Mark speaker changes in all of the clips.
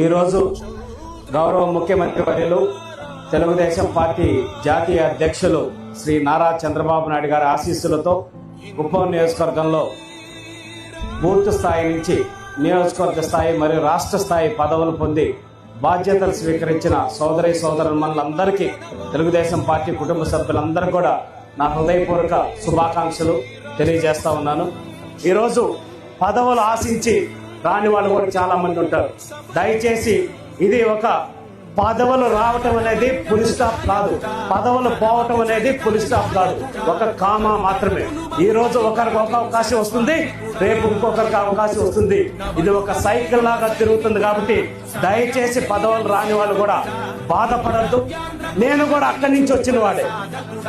Speaker 1: ఈరోజు గౌరవ ముఖ్యమంత్రి వర్యులు తెలుగుదేశం పార్టీ జాతీయ అధ్యక్షులు శ్రీ నారా చంద్రబాబు నాయుడు గారి ఆశీస్సులతో కుప్పం నియోజకవర్గంలో బూత్ స్థాయి నుంచి నియోజకవర్గ స్థాయి మరియు రాష్ట్ర స్థాయి పదవులు పొంది బాధ్యతలు స్వీకరించిన సోదరి సోదరులందరికీ తెలుగుదేశం పార్టీ కుటుంబ సభ్యులందరూ కూడా నా హృదయపూర్వక శుభాకాంక్షలు తెలియజేస్తా ఉన్నాను. ఈరోజు పదవులు ఆశించి రాని వాళ్ళు కూడా చాలా మంది ఉంటారు. దయచేసి ఇది ఒక పదవులు రావటం అనేది పులి స్టాప్ కాదు. పదవులు పోవటం అనేది పులి స్టాప్ కాదు. ఒక కామా మాత్రమే. ఈ రోజు ఒకరికి ఒక అవకాశం వస్తుంది రేపు ఇంకొకరికి అవకాశం వస్తుంది. ఇది ఒక సైకిల్ లాగా తిరుగుతుంది కాబట్టి దయచేసి పదవులు రాని వాళ్ళు కూడా బాధపడద్దు. నేను కూడా అక్కడి నుంచి వచ్చిన వాడే.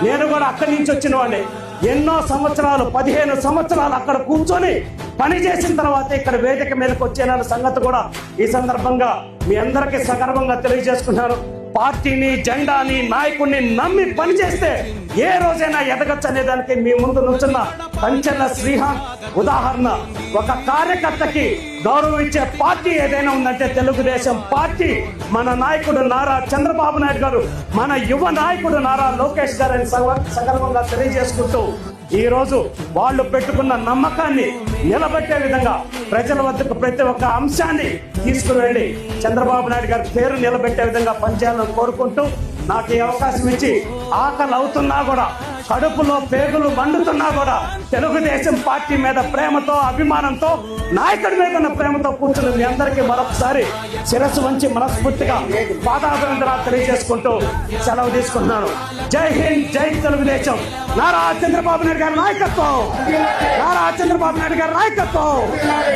Speaker 1: నేను కూడా అక్కడి నుంచి వచ్చిన వాడే. ఎన్నో సంవత్సరాలు పదిహేను సంవత్సరాలు అక్కడ కూర్చొని పని చేసిన తర్వాత ఇక్కడ వేదిక మీదకి వచ్చేన సంగతి కూడా ఈ సందర్భంగా మీ అందరికీ సగర్వంగా తెలియజేసుకుంటున్నాను పార్టీని జెండాని నాయకుడిని నమ్మి పనిచేస్తే ఏ రోజైనా ఎదగచ్చు అనే దానికి మీ ముందు నుంచున్న పంచర్ల శ్రీహాన్ ఉదాహరణ. ఒక కార్యకర్తకి గౌరవం ఇచ్చే పార్టీ ఏదైనా ఉందంటే తెలుగుదేశం పార్టీ. మన నాయకుడు నారా చంద్రబాబు నాయుడు గారు మన యువ నాయకుడు నారా లోకేష్ గారు అని సగర్వంగా తెలియజేసుకుంటూ ఈ రోజు వాళ్ళు పెట్టుకున్న నమ్మకాన్ని నిలబెట్టే విధంగా ప్రజల వద్దకు ప్రతి ఒక్క అంశాన్ని తీసుకుని వెళ్ళి చంద్రబాబు నాయుడు గారి పేరు నిలబెట్టే విధంగా పనిచేయాలని కోరుకుంటూ నాకు ఈ అవకాశం ఇచ్చి ఆకలి అవుతున్నా కూడా కడుపులో పేగులు మండుతున్నా కూడా తెలుగుదేశం పార్టీ మీద ప్రేమతో అభిమానంతో నాయకుడి మీద ఉన్న ప్రేమతో కూర్చుని మీ అందరికీ మరొకసారి శిరస్సు వంచి మనస్ఫూర్తిగా పాదాభివందనాలు తెలియజేసుకుంటూ సెలవు తీసుకుంటున్నాను. జై హింద్ జై తెలుగుదేశం. నారా చంద్రబాబు నాయుడు గారి నాయకత్వం. నారా చంద్రబాబు నాయుడు గారి నాయకత్వం.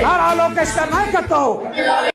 Speaker 1: నారా లోకేష్ గారి నాయకత్వం.